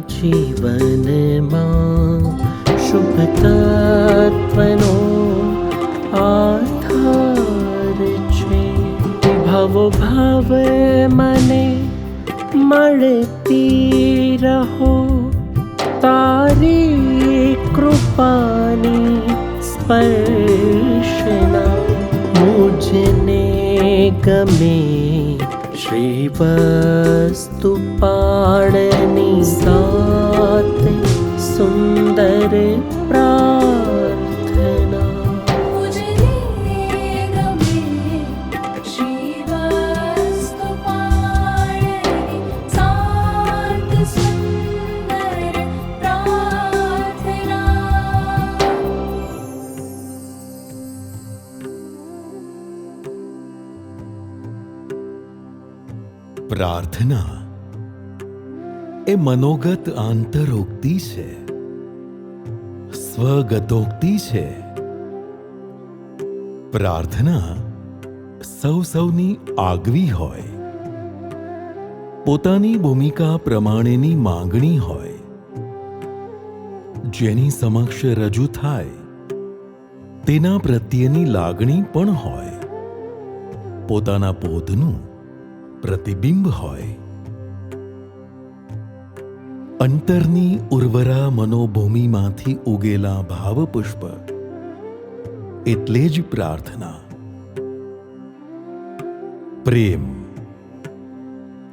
जीवन मा। शुभत्त्वनो आथे भव भव मने मि तारी कृपाशना मुजने गमे वस्तु पाडनि प्रा પ્રાર્થના. એ મનોગત આંતરોક્તિ છે. સ્વગતોક્તિ છે. પ્રાર્થના સૌ સૌની આગવી હોય. પોતાની ભૂમિકા પ્રમાણેની માંગણી હોય. જેની સમક્ષ રજૂ થાય. તેના પ્રત્યેની લાગણી પણ હોય. પોતાના પોતનું પ્રતિબિંબ હોય. અંતરની ઉર્વરા મનોભૂમિમાંથી ઉગેલા ભાવપુષ્પ એટલે જ પ્રાર્થના. પ્રેમ,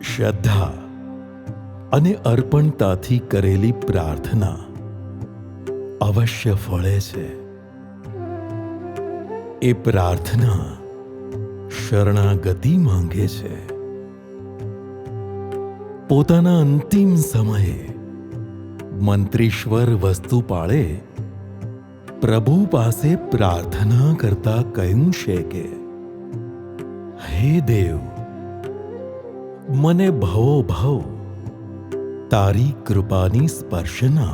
શ્રદ્ધા અને અર્પણતાથી કરેલી પ્રાર્થના અવશ્ય ફળે છે. એ પ્રાર્થના શરણાગતિ માંગે છે. પોતાના અંતિમ સમયે મંત્રીશ્વર વસ્તુપાળે પ્રભુ પાસે પ્રાર્થના કરતા કહ્યું છે કે હે દેવ, મને ભવો ભવ, તારી કૃપાની સ્પર્શના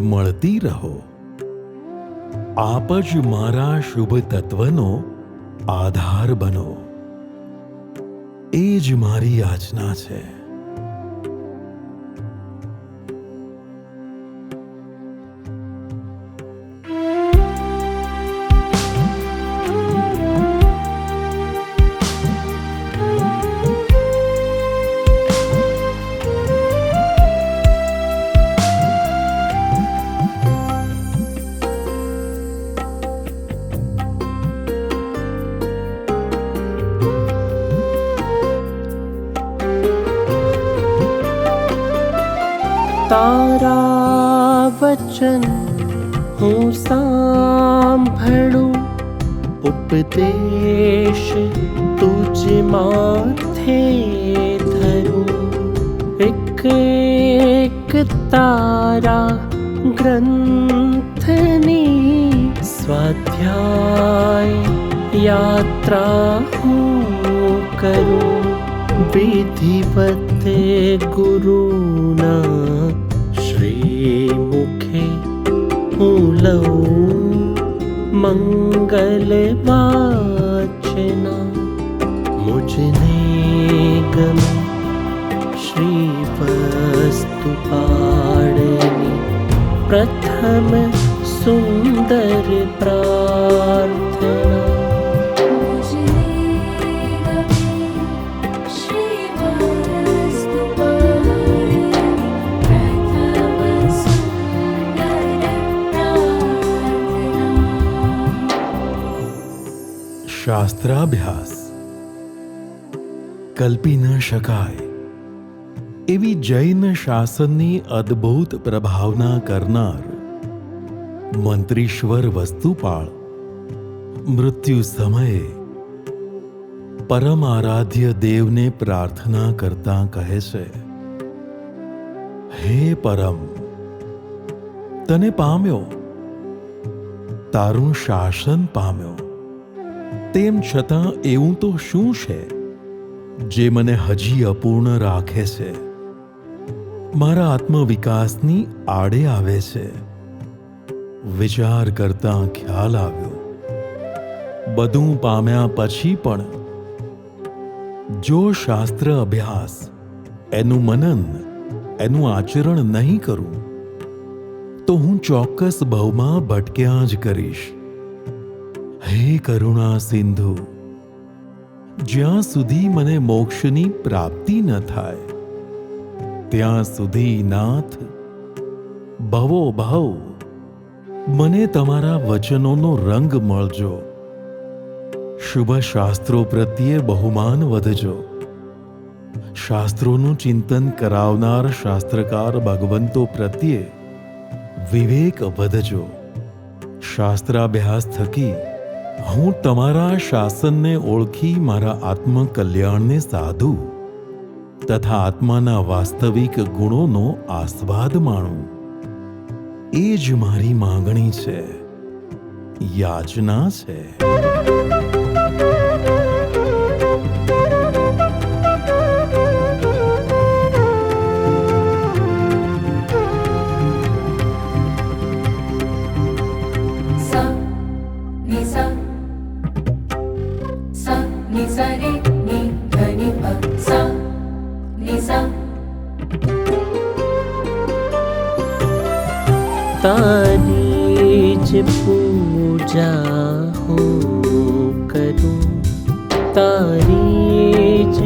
મળતી રહો. આપ જ મારા શુભ તત્વનો આધાર બનો. એ જ મારી યાચના છે. તારા વચન હું સાંભળું ઉપદેશ તુજ માથે ધરું એક એક તારા ગ્રંથની સ્વાધ્યાય યાત્રા હું કરું વિધિવત ગુરુના कलमाचनागम श्रीवस्तु पाणि प्रथम सुन्दरप्रा શાસ્ત્રાભ્યાસ કલ્પી ન શકાય. એવી જૈન શાસનની અદ્ભુત પ્રભાવના કરનાર મંત્રીશ્વર વસ્તુપાળ મૃત્યુ સમયે પરમ આરાધ્ય દેવને પ્રાર્થના કરતા કહે છે, હે પરમ, તને પામ્યો, તારું શાસન પામ્યો તેમ છતાં એવું તો શું છે? જે મને હજી અપૂર્ણ રાખે છે. મારા આત્મવિકાસની આડે આવે છે. વિચાર કરતા ખ્યાલ આવ્યો. બધું પામ્યા પછી પણ જો શાસ્ત્ર અભ્યાસ એનું મનન, એનું આચરણ નહીં કરું, તો હું ચોક્કસ ભવમાં ભટક્યા જ કરીશ. હે કરુણા સિંધુ જ્યાં સુધી મને મોક્ષની પ્રાપ્તિ ન થાય ત્યાં સુધી નાથ ભવો ભાવ મને તમારા વચનોનો રંગ મળજો શુભ શાસ્ત્રો પ્રત્યે બહુમાન વધજો શાસ્ત્રોનું ચિંતન કરાવનાર શાસ્ત્રકાર ભગવંતો પ્રત્યે વિવેક વધજો શાસ્ત્રાભ્યાસ થકી હું તમારા શાસનને ઓળખી મારા આત્મકલ્યાણને સાધું તથા આત્માના વાસ્તવિક ગુણોનો આસ્વાદ માણું. એ જ મારી માંગણી છે. યાચના છે. तारिज पूजा ह तारिज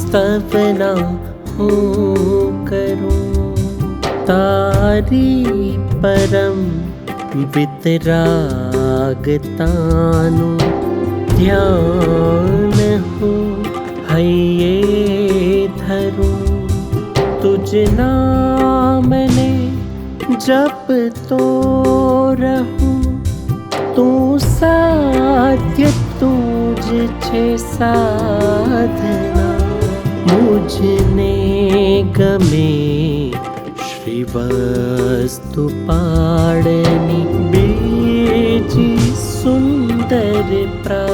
स्तपना ह तारि पर वितरागतानु हो हये नाम ने जप तो रहू तू साध्य तुझ छे साधना। मुझने गमे श्रीवस्तु पाडनि बेजि सुन्दर प्रा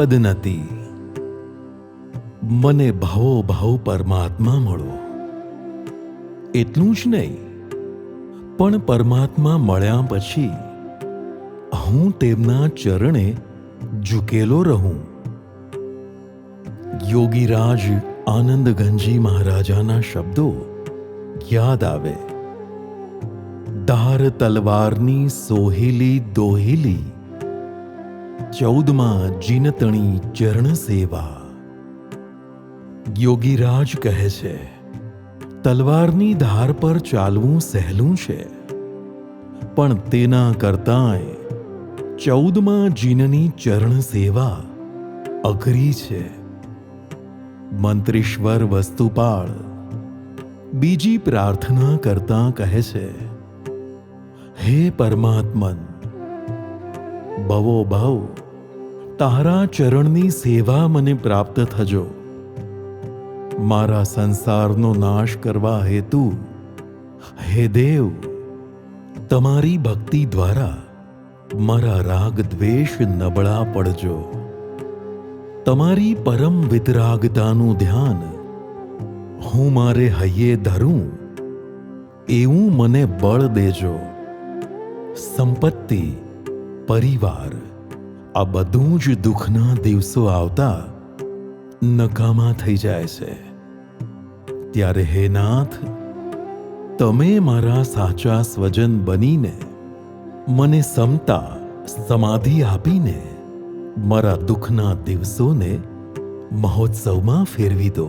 જીનપદ નથી. મને ભાવો ભાવ પરમાત્મા મળો. એટલું જ નહીં, પણ પરમાત્મા મળ્યા પછી હું તેમના ચરણે ઝૂકેલો રહું. યોગીરાજ આનંદ ગંજી મહારાજાના શબ્દો યાદ આવે. ધાર તલવારની સોહેલી દોહેલી ચૌદમાં જીનતણી ચરણ સેવા. યોગીરાજ કહે છે, તલવારની ધાર પર ચાલવું સહેલું છે. પણ તેના કરતાંય ચૌદમાં જીનની ચરણ સેવા અઘરી છે. મંત્રીશ્વર વસ્તુપાળ બીજી પ્રાર્થના કરતા કહે છે, હે પરમાત્મન ભવો ભાવ, તારા ચરણની સેવા મને પ્રાપ્ત થજો. મારા સંસારનો નાશ કરવા હેતુ, હે દેવ, તમારી ભક્તિ દ્વારા મારા રાગ દ્વેષ નબળા પડજો. તમારી પરમ વિતરાગતાનું ધ્યાન હું મારે હૈયે ધરું, એવું મને બળ દેજો. સંપત્તિ પરિવાર. આ બધું જ દુઃખના દિવસો આવતા નકામા થઈ જાય છે. ત્યારે હે નાથ, તમે મારા સાચા સ્વજન બનીને, મને સમતા સમાધિ આપીને, મારા દુઃખના દિવસોને મહોત્સવમાં ફેરવી દો.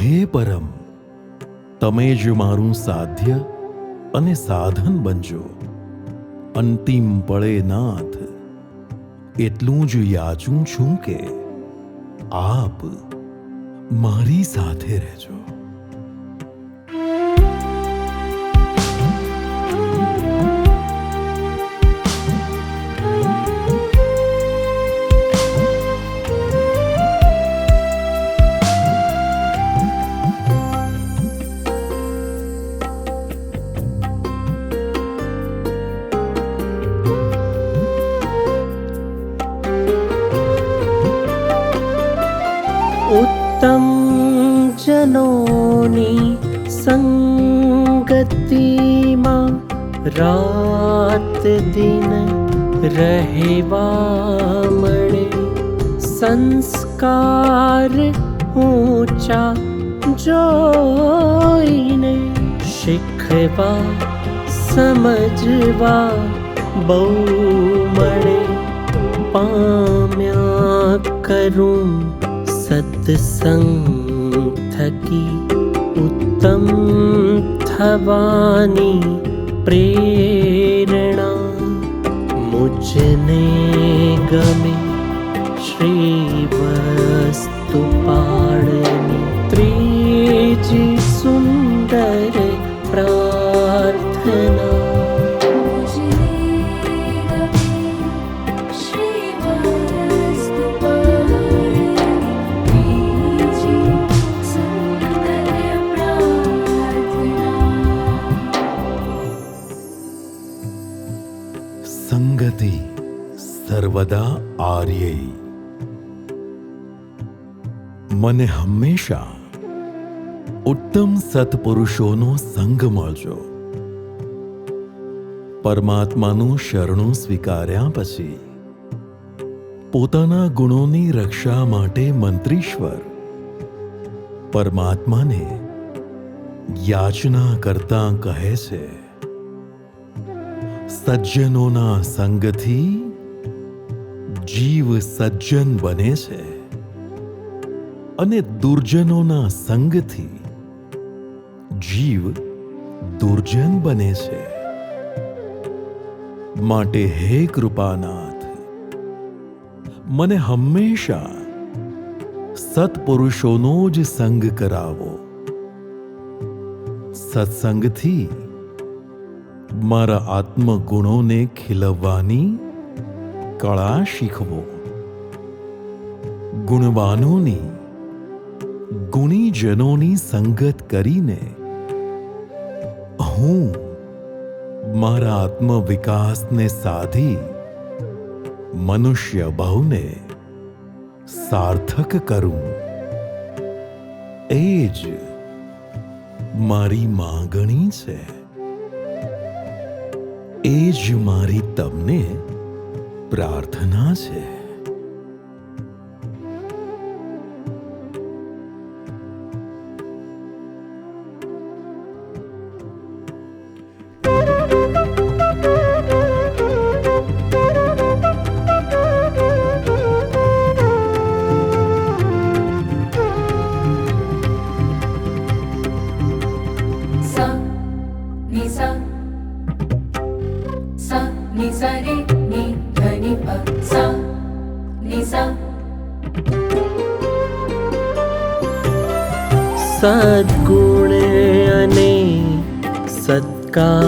હે પરમ, તમે જ મારું સાધ્ય અને સાધન બનજો. અંતિમ પળે નાથ એટલું જ યાચું છું કે આપ મારી સાથે રહેજો. तं जनोनि सङ्गतिमा सङ्गति रातदिनरेवा मे संस्कार ऊचा शिखवा समझवा बहु पाम्या करूं सङ्थकी उत्तम थवानी प्रेरणा। मुजने गमे श्रीवस्तुपा। સર્વદા આર્યે. મને હંમેશા ઉત્તમ સત્પુરુષોનો સંગ મળજો. પરમાત્માનું શરણું સ્વીકાર્યા પછી પોતાના ગુણોની રક્ષા માટે મંત્રીશ્વર પરમાત્માને યાચના કરતા કહે છે, સજ્જનોના સંગથી જીવ સજ્જન બને છે અને દુર્જનોના સંગથી જીવ દુર્જન બને છે. માટે હે કૃપાનાથ, મને હંમેશા સત્પુરુષોનો જ સંગ કરાવો. સત્સંગથી મારા આત્મગુણોને ખીલવવાની કળા શીખવો ગુણવાનોની, ગુણીજનોની સંગત કરીને હું મારા આત્મવિકાસને સાધી મનુષ્ય બહુને સાર્થક કરું। એ જ મારી માંગણી છે। એ જ મારી તમને પ્રાર્થના છે.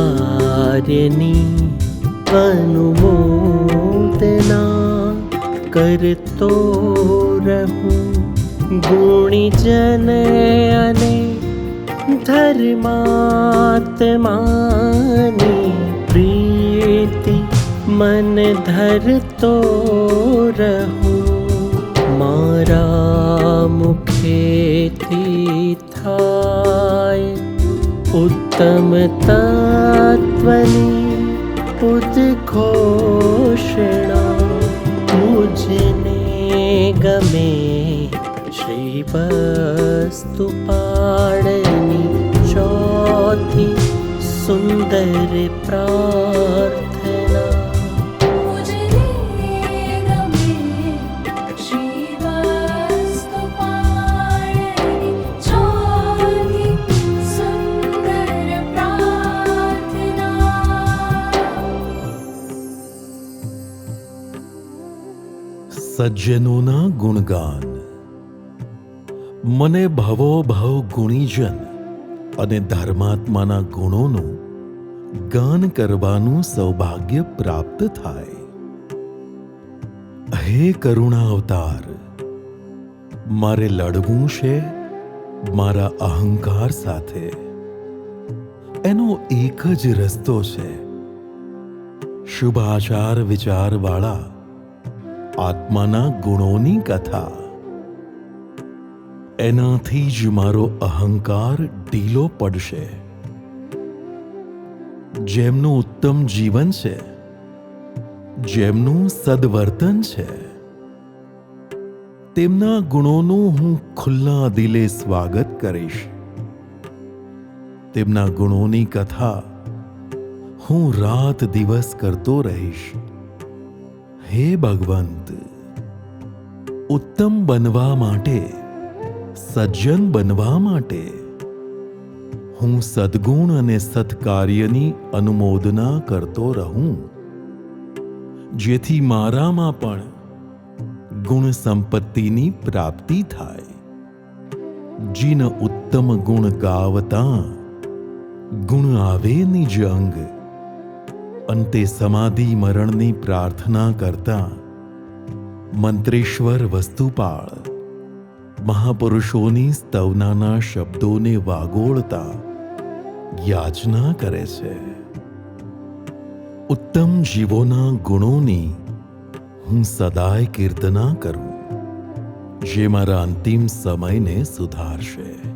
तारिणी अनुमोदना करतो रो गुणिजन अने धर्मात्मानि प्रीति मन धरतो मा उत्तमतात्वनि उद्घोषणा पूजने गमे शिवस्तु पाड चोथि सुन्दर प्रा સજ્જનોના ગુણગાન। મને ભવો ભવ ગુણીજન અને ધર્માત્માના ગુણોનું ગાન કરવાનું સૌભાગ્ય પ્રાપ્ત થાય। હે કરુણા અવતાર મારે લડવું છે મારા અહંકાર સાથે। એનો એક જ રસ્તો છે। શુભાચાર વિચારવાળા આત્માના ગુણોની કથા. એનાથી જ મારો અહંકાર ઢીલો પડશે. જેમનું ઉત્તમ જીવન છે, જેમનું સદવર્તન છે, તેમના ગુણોનું હું ખુલ્લા દિલે સ્વાગત કરીશ. તેમના ગુણોની કથા હું રાત દિવસ કરતો રહીશ. હે ભગવંત, ઉત્તમ બનવા માટે, સજ્જન બનવા માટે, હું સદગુણ અને સત્કાર્યની અનુમોદના કરતો રહું, જેથી મારામાં પણ ગુણ સંપત્તિની પ્રાપ્તિ થાય. જીન ઉત્તમ ગુણ ગાવતા, ગુણ આવે નિજ અંગ અંતે સમાધિ મરણની પ્રાર્થના કરતા મંત્રેશ્વર વસ્તુપાળ મહાપુરુષોની સ્તવનાના શબ્દોને વાગોળતા યાચના કરે છે. ઉત્તમ જીવોના ગુણોની હું સદાય કીર્તના કરું, જે મારા અંતિમ સમયને સુધારશે.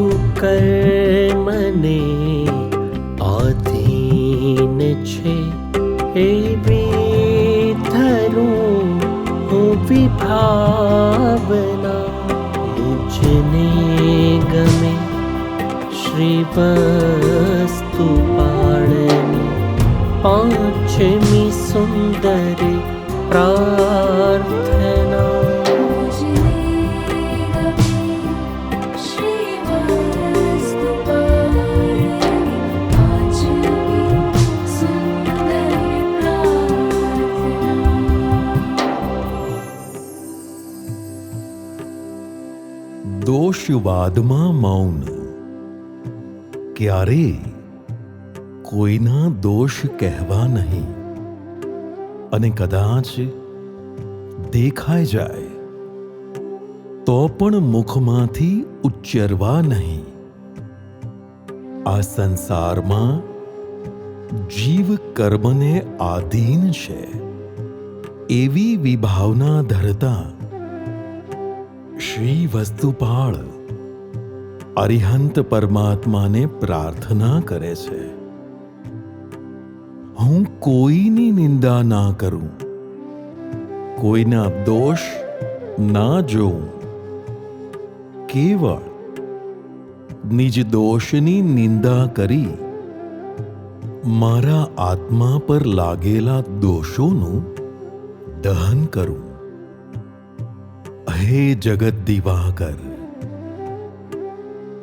पाचनि सुन्दर सुन्दरि प्रार्थना। मा मौन। ક્યારે? કોઈના દોષ કહેવા નહીં. અને કદાચ દેખાઈ જાય. તો પણ મુખમાંથી ઉચ્ચરવા નહીં. આ સંસારમાં જીવ કર્મને આધીન છે. એવી વિભાવના ધરતા શ્રી વસ્તુપાળ અરિહંત પરમાત્માને પ્રાર્થના કરે છે. હું કોઈની નિંદા ના કરું. કોઈના દોષ ના જોઉં. કેવળ નિજ દોષની નિંદા કરી મારા આત્મા પર લાગેલા દોષોનું દહન કરું. હે જગત દિવાકર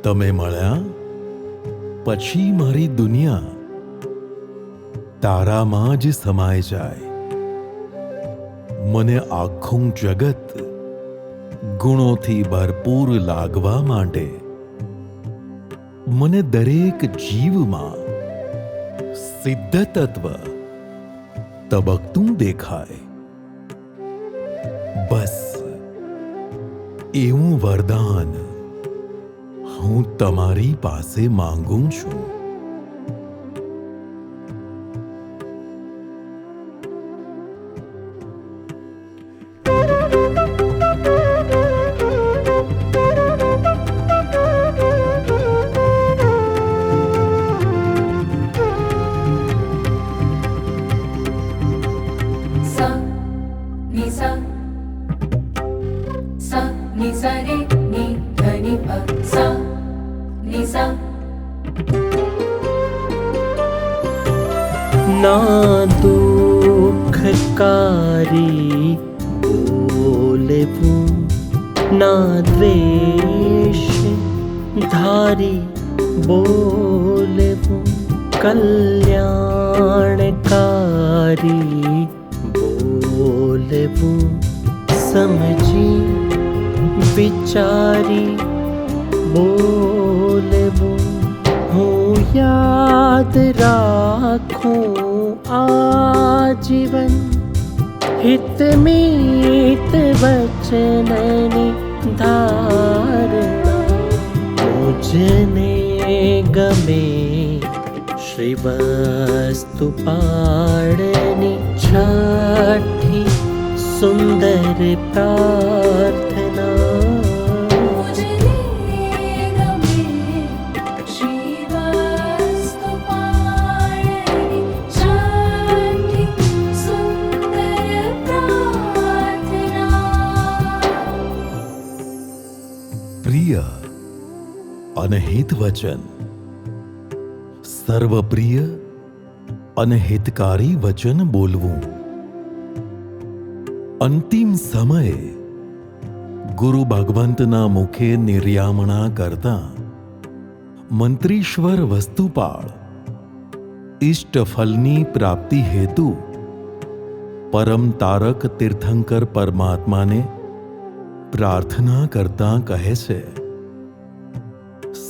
તમે મળ્યા? પછી મારી દુનિયા તારામાં જ સમાય જાય. મને આખું જગત ગુણોથી ભરપૂર લાગવા માટે મને દરેક જીવમાં સિદ્ધ તત્વ તબકતું દેખાય. બસ, એવું વરદાન હું તમારી પાસે માંગુ છું. याद राखूं आजीवन। हित मीत राजीव हितमीतवचननि धारे गमे शिवस्तु पाणि सुन्दर प्रार्थ અને હિતવચન સર્વપ્રિય અને હિતકારી વચન બોલવું અંતિમ સમયે ગુરુ ભગવંતના મુખે નિર્યામણા કરતા મંત્રીશ્વર વસ્તુપાળ ઇષ્ટફલની પ્રાપ્તિ હેતુ પરમ તારક તીર્થંકર પરમાત્માને પ્રાર્થના કરતા કહે છે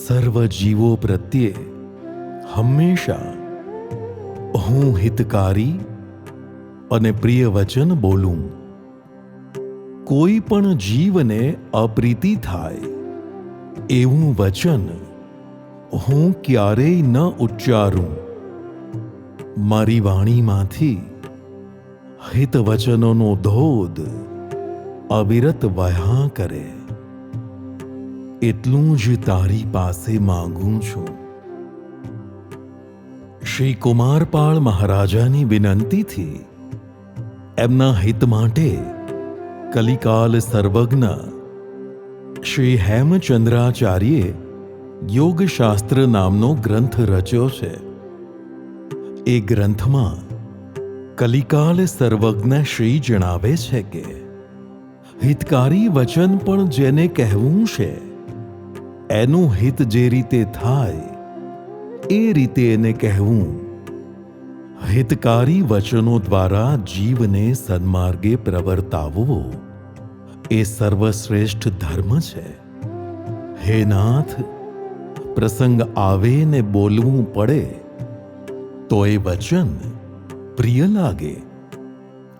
સર્વ જીવો પ્રત્યે હંમેશા હું હિતકારી અને પ્રિય વચન બોલું. કોઈ પણ જીવને અપ્રીતિ થાય એવું વચન હું ક્યારેય ન ઉચ્ચારું. મારી વાણીમાંથી હિતવચનોનો ધોધ અવિરત વહ્યા કરે. એટલું જ તારી પાસે માંગું છું. શ્રી કુમારપાળ મહારાજાની વિનંતીથી એમના હિત માટે કલિકાલ સર્વજ્ઞ શ્રી હેમચંદ્રાચાર્યે યોગશાસ્ત્ર નામનો ગ્રંથ રચ્યો છે. એ ગ્રંથમાં કલિકાલ સર્વજ્ઞ શ્રી જણાવે છે કે, હિતકારી વચન પણ જેને કહેવું છે એનું હિત જે રીતે થાય, એ રીતે એને કહેવું. હિતકારી વચનો દ્વારા જીવને સન્માર્ગે પ્રવર્તાવવો, એ સર્વશ્રેષ્ઠ ધર્મ છે. હે નાથ, પ્રસંગ આવે ને બોલવું પડે, તો એ વચન પ્રિય લાગે,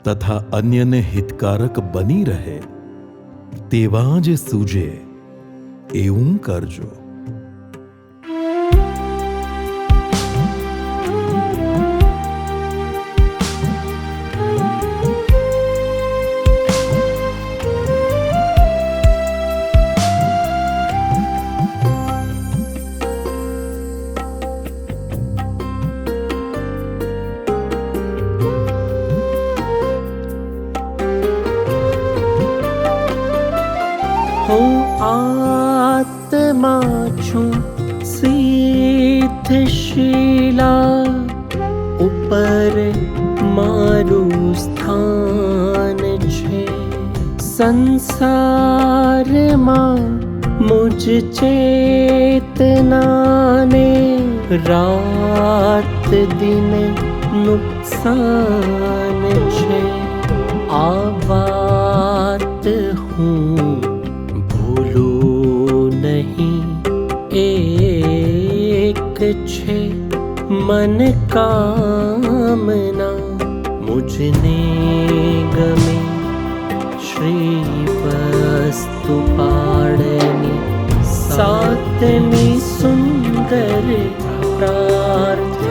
તથા અન્યને હિતકારક બની રહે, તેવા જ સૂજે. એવું કરજો. मुझ चेतना ने रात दिन नुकसान छे। आवात हूँ ह नहीं एक छे। मन कामना मुझने गमे श्री तु पाडे सा सुन्दर प्रार्थ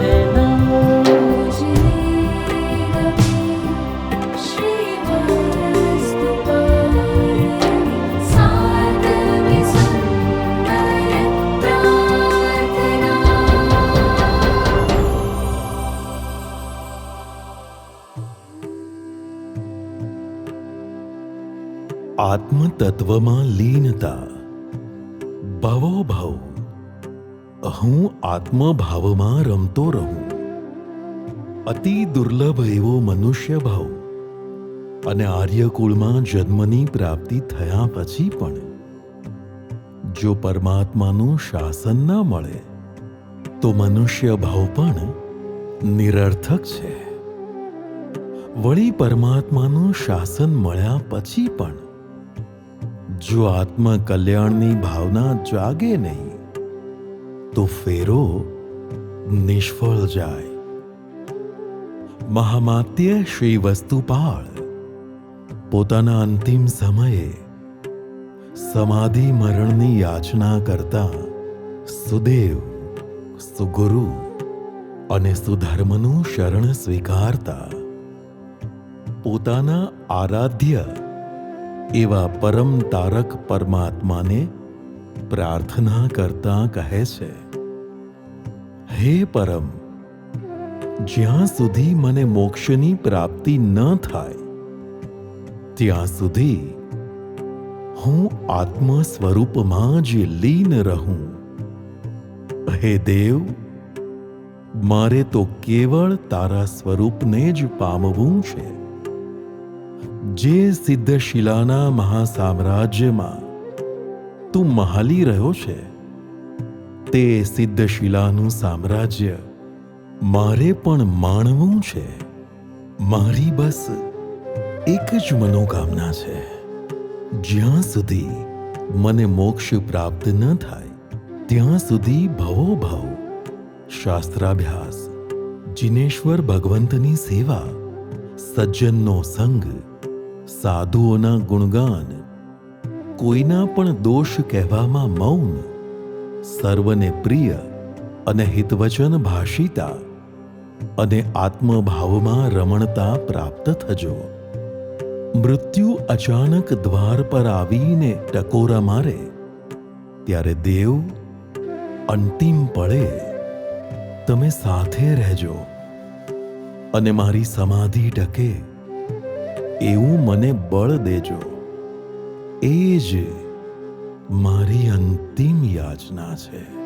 આત્મતત્વમાં લીનતા ભવો ભવ હું આત્મભાવમાં રમતો રહું અતિ દુર્લભ એવો મનુષ્ય ભાવ અને આર્યકુળમાં જન્મની પ્રાપ્તિ થયા પછી પણ, જો પરમાત્માનું શાસન ન મળે, તો મનુષ્ય ભાવ પણ નિરર્થક છે. વળી પરમાત્માનું શાસન મળ્યા પછી પણ જો આત્મકલ્યાણની ભાવના જાગે નહીં, તો ફેરો નિષ્ફળ જાય. મહામાત્ય શ્રી વસ્તુપાળ પોતાના અંતિમ સમયે સમાધિ મરણની યાચના કરતા સુદેવ, સુગુરુ અને સુધર્મનું શરણ સ્વીકારતા પોતાના આરાધ્ય એવા પરમ તારક પરમાત્માને પ્રાર્થના કરતા કહે છે, હે પરમ, જ્યાં સુધી મને મોક્ષની પ્રાપ્તિ ન થાય, ત્યાં સુધી હું આત્મ સ્વરૂપમાં જ લીન રહું. હે દેવ, મારે તો કેવળ તારા સ્વરૂપને જ પામવું છે. જે સિદ્ધશિલાના મહાસામ્રાજ્યમાં તું મહાલી રહ્યો છે, તે સિદ્ધશિલાનું સામ્રાજ્ય મારે પણ માણવું છે. મારી બસ એક જ મનોકામના છે. જ્યાં સુધી મને મોક્ષ પ્રાપ્ત ન થાય, ત્યાં સુધી ભવો ભવ શાસ્ત્રાભ્યાસ, જિનેશ્વર ભગવંતની સેવા, સજ્જનનો સંગ સાધુઓના ગુણગાન. કોઈના પણ દોષ કહેવામાં મૌન. સર્વને પ્રિય અને હિતવચન ભાષિતા. અને આત્મભાવમાં રમણતા પ્રાપ્ત થજો. મૃત્યુ અચાનક દ્વાર પર આવીને ટકોરા મારે. ત્યારે દેવ અંતિમ પળે તમે સાથે રહેજો. અને મારી સમાધિ ટકે. એવું મને બળ દેજો. એ જ મારી અંતિમ યાચના છે.